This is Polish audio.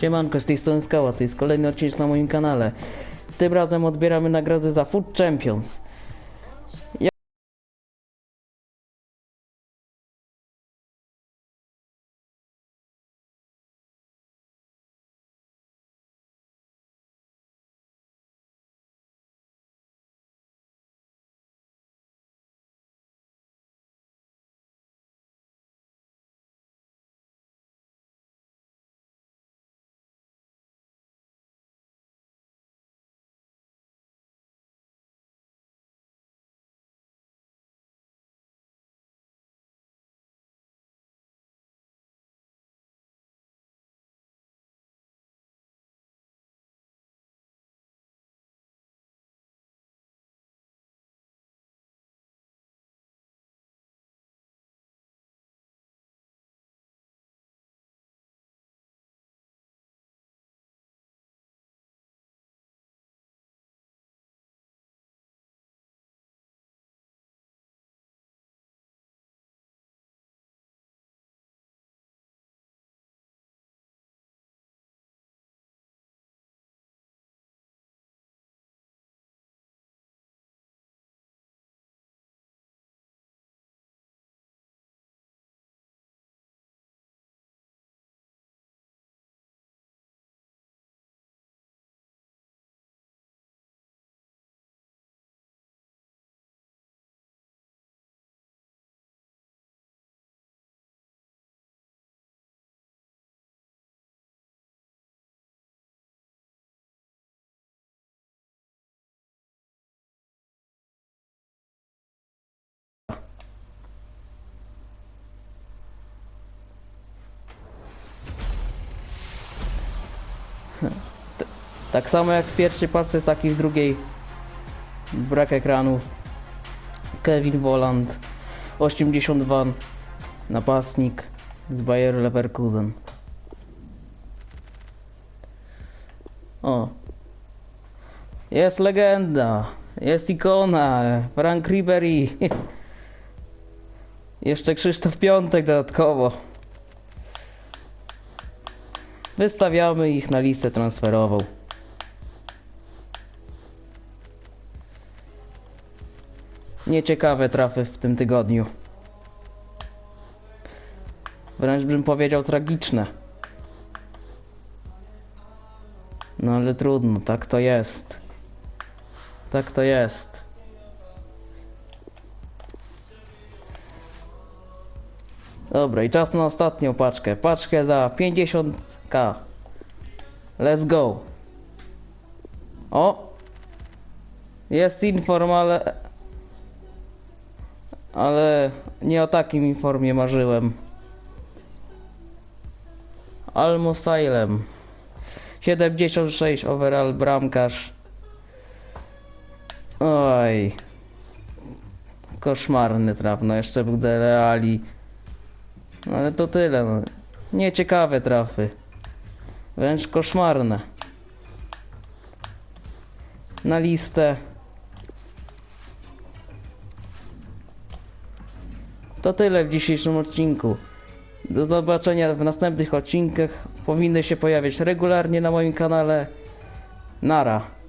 Siemanko, z tej strony Skała, to jest kolejny odcinek na moim kanale. Tym razem odbieramy nagrodę za Food Champions. Tak samo jak w pierwszej paczce, tak i w drugiej. Brak ekranów. Kevin Voland. 82. Napastnik z Bayer Leverkusen. O. Jest legenda. Jest ikona. Frank Ribery. Jeszcze Krzysztof Piątek dodatkowo. Wystawiamy ich na listę transferową. Nieciekawe trafy w tym tygodniu. Wręcz bym powiedział tragiczne. No ale trudno, tak to jest. Tak to jest. Dobra, i czas na ostatnią paczkę. Paczkę za 50k. Let's go. O! Jest inform, ale... Ale nie o takim informie marzyłem. Almosailem. 76 overall bramkarz. Oj. Koszmarny traf, no jeszcze był Dele Ali. Ale to tyle, no. Nieciekawe trafy. Wręcz koszmarne. Na listę. To tyle w dzisiejszym odcinku. Do zobaczenia w następnych odcinkach. Powinny się pojawiać regularnie na moim kanale. Nara.